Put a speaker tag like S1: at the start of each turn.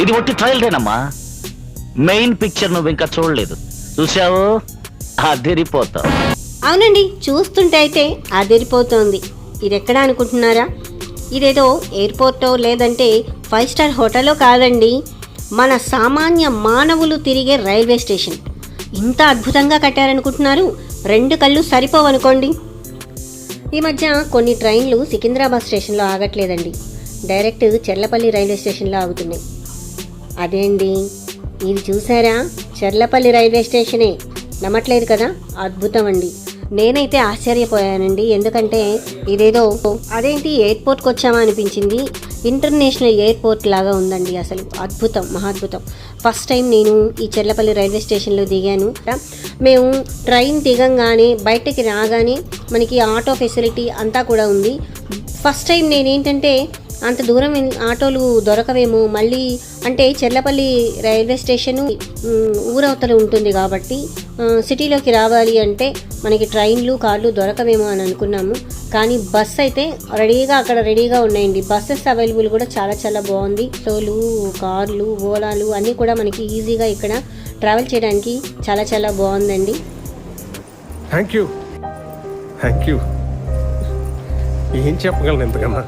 S1: ఇది ఒట్టి ట్రయల్దేనమ్మా main picture నువ్వు ఇంకా చూడలేదు. చూసావు అదిరిపోతావు
S2: అవునండి చూస్తుంటే అయితే అదిరిపోతోంది. ఇది ఎక్కడ అనుకుంటున్నారా? ఇదేదో ఎయిర్పోర్టో లేదంటే ఫైవ్ స్టార్ హోటల్లో కాదండి. మన సామాన్య మానవులు తిరిగే రైల్వే స్టేషన్. ఇంత అద్భుతంగా కట్టారనుకుంటున్నారు. రెండు కళ్ళు సరిపోవనుకోండి ఈ మధ్య కొన్ని ట్రైన్లు సికింద్రాబాద్ స్టేషన్లో ఆగట్లేదండి. డైరెక్ట్ చెర్లపల్లి రైల్వే స్టేషన్లో ఆగుతున్నాయి. అదే అండి ఇది చూసారా? చెర్లపల్లి రైల్వే స్టేషనే. నమ్మట్లేదు కదా? అద్భుతం అండి. నేనైతే ఆశ్చర్యపోయానండి. ఎందుకంటే ఇదేదో అదేంటి ఎయిర్పోర్ట్కి వచ్చామా అనిపించింది. ఇంటర్నేషనల్ ఎయిర్పోర్ట్ లాగా ఉందండి అసలు. అద్భుతం మహాద్భుతం. ఫస్ట్ టైం నేను ఈ చెర్లపల్లి రైల్వే స్టేషన్లో దిగాను. మేము ట్రైన్ దిగంగానే బయటకి రాగానే మనకి ఆటో ఫెసిలిటీ అంతా కూడా ఉంది. ఫస్ట్ టైం నేనేంటంటే అంత దూరం ఆటోలు దొరకవేమో. మళ్ళీ అంటే చెర్లపల్లి రైల్వే స్టేషన్ ఊరవతల ఉంటుంది కాబట్టి సిటీలోకి రావాలి అంటే మనకి ట్రైన్లు కార్లు దొరకవేమో అని అనుకున్నాము. కానీ బస్ అయితే రెడీగా అక్కడ రెడీగా ఉన్నాయండి. బస్సెస్ అవైలబుల్ కూడా చాలా చాలా బాగుంది. ఆటోలు కార్లు ఓలాలు అన్నీ కూడా మనకి ఈజీగా ఇక్కడ ట్రావెల్ చేయడానికి చాలా చాలా బాగుందండి.
S3: Thank you. Thank you. ఏం చెప్పగలను ఎంతకన్నా